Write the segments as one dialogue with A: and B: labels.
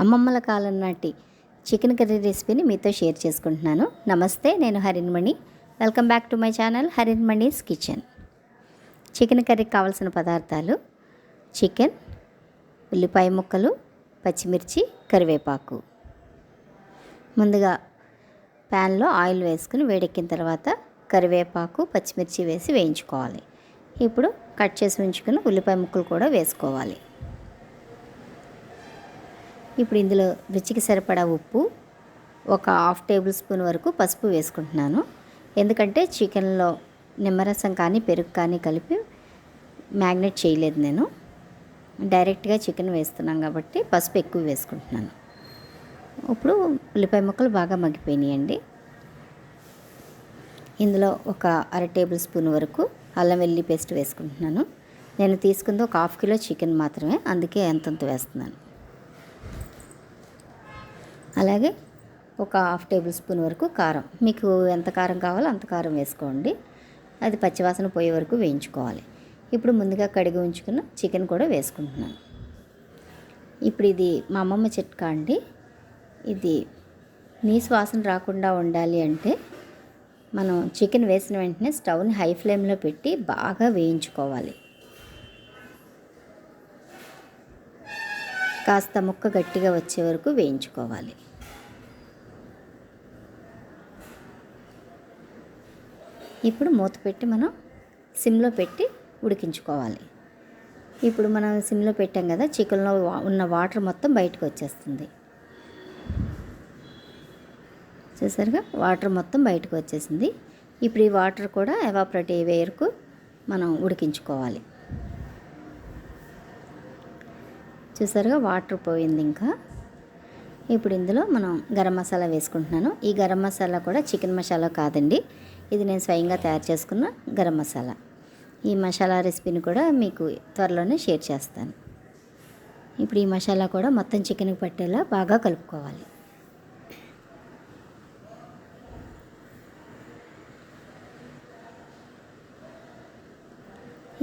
A: అమ్మమ్మల కాలం నాటి chicken curry రెసిపీని మీతో షేర్ చేసుకుంటున్నాను. నమస్తే నేను Harinmani welcome back to my channel Harinmani's kitchen. Chicken కర్రీకి కావాల్సిన పదార్థాలు చికెన్ ఉల్లిపాయ ముక్కలు పచ్చిమిర్చి కరివేపాకు. ముందుగా ప్యాన్లో ఆయిల్ వేసుకుని వేడెక్కిన తర్వాత కరివేపాకు పచ్చిమిర్చి వేసి వేయించుకోవాలి. ఇప్పుడు కట్ చేసి ఉంచుకుని ఉల్లిపాయ ముక్కలు కూడా వేసుకోవాలి. ఇప్పుడు ఇందులో రుచికి సరిపడా ఉప్పు ఒక హాఫ్ టేబుల్ స్పూన్ వరకు పసుపు వేసుకుంటున్నాను. ఎందుకంటే చికెన్లో నిమ్మరసం కానీ పెరుగు కానీ కలిపి మ్యాగ్నెట్ చేయలేదు నేను. డైరెక్ట్గా చికెన్ వేస్తున్నాం కాబట్టి పసుపు ఎక్కువ వేసుకుంటున్నాను. ఇప్పుడు ఉల్లిపాయ ముక్కలు బాగా మగ్గిపోయినాయండి. ఇందులో ఒక అర టేబుల్ స్పూన్ వరకు అల్లం వెల్లి పేస్ట్ వేసుకుంటున్నాను. నేను తీసుకుంది ఒక హాఫ్ కిలో చికెన్ మాత్రమే అందుకే ఎంతంత వేస్తున్నాను. అలాగే ఒక హాఫ్ టేబుల్ స్పూన్ వరకు కారం. మీకు ఎంత కారం కావాలో అంత కారం వేసుకోండి. అది పచ్చివాసన పోయే వరకు వేయించుకోవాలి. ఇప్పుడు ముందుగా కడిగి ఉంచుకున్న చికెన్ కూడా వేసుకుంటున్నాను. ఇప్పుడు ఇది మా అమ్మమ్మ చిట్కా అండి. ఇది నీ వాసన రాకుండా ఉండాలి అంటే మనం చికెన్ వేసిన వెంటనే స్టవ్ని హై ఫ్లేమ్లో పెట్టి బాగా వేయించుకోవాలి. కాస్త ముక్క గట్టిగా వచ్చే వరకు వేయించుకోవాలి. ఇప్పుడు మూత పెట్టి మనం సిమ్లో పెట్టి ఉడికించుకోవాలి. ఇప్పుడు మనం సిమ్లో పెట్టాం కదా చికెన్లో ఉన్న వాటర్ మొత్తం బయటకు వచ్చేస్తుంది. చూసారుగా? వాటర్ మొత్తం బయటకు వచ్చేసింది. ఇప్పుడు ఈ వాటర్ కూడా ఎవాపరేట్ అయ్యే వరకు మనం ఉడికించుకోవాలి. చూసారుగా వాటర్ పోయింది ఇంకా. ఇప్పుడు ఇందులో మనం గరం మసాలా వేసుకుంటున్నాను. ఈ గరం మసాలా కూడా చికెన్ మసాలా కాదండి. ఇది నేను స్వయంగా తయారు చేసుకున్న గరం మసాలా. ఈ మసాలా రెసిపీని కూడా మీకు త్వరలోనే షేర్ చేస్తాను. ఇప్పుడు ఈ మసాలా కూడా మొత్తం చికెన్కి పట్టేలా బాగా కలుపుకోవాలి.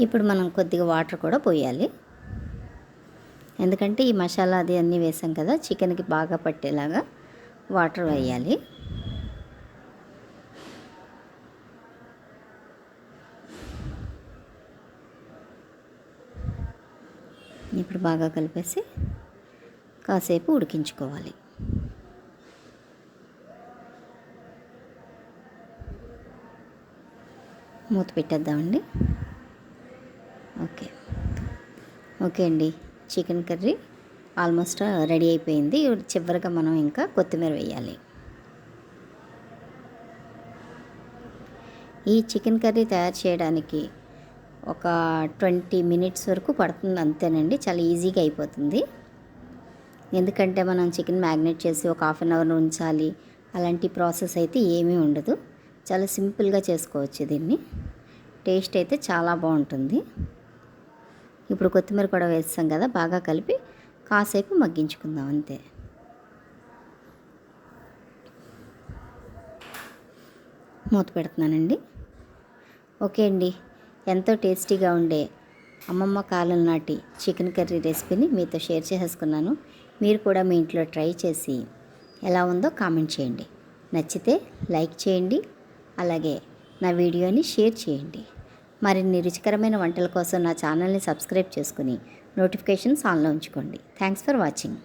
A: ఇప్పుడు మనం కొద్దిగా వాటర్ కూడా పోయాలి. ఎందుకంటే ఈ మసాలా అది అన్నీ వేసాం కదా చికెన్కి బాగా పట్టేలాగా వాటర్ వేయాలి. ఇప్పుడు బాగా కలిపేసి కాసేపు ఉడికించుకోవాలి. మూత పెట్టేద్దామండి. ఓకే. ఓకే అండి. చికెన్ కర్రీ ఆల్మోస్ట్ రెడీ అయిపోయింది. చివరిగా మనం ఇంకా కొత్తిమీర వేయాలి. ఈ చికెన్ కర్రీ తయారు చేయడానికి ఒక ట్వంటీ మినిట్స్ వరకు పడుతుంది అంతేనండి. చాలా ఈజీగా అయిపోతుంది. ఎందుకంటే మనం చికెన్ మ్యాగ్నేట్ చేసి ఒక హాఫ్ అన్ అవర్ ఉంచాలి. అలాంటి ప్రాసెస్ అయితే ఏమీ ఉండదు. చాలా సింపుల్గా చేసుకోవచ్చు దీన్ని. టేస్ట్ అయితే చాలా బాగుంటుంది. ఇప్పుడు కొత్తిమీర కూడా వేస్తాం కదా బాగా కలిపి కాసేపు మగ్గించుకుందాం అంతే. మూత పెడుతున్నానండి. ఓకే అండి ఎంతో టేస్టీగా ఉండే అమ్మమ్మ కాలం నాటి చికెన్ కర్రీ రెసిపీని మీతో షేర్ చేసుకున్నాను మీరు కూడా మీ ఇంట్లో ట్రై చేసి ఎలా ఉందో కామెంట్ చేయండి. నచ్చితే లైక్ చేయండి అలాగే నా వీడియోని షేర్ చేయండి. మరిన్ని రుచికరమైన వంటల కోసం నా ఛానల్ని సబ్స్క్రైబ్ చేసుకుని నోటిఫికేషన్స్ ఆన్లో ఉంచుకోండి. Thanks for watching.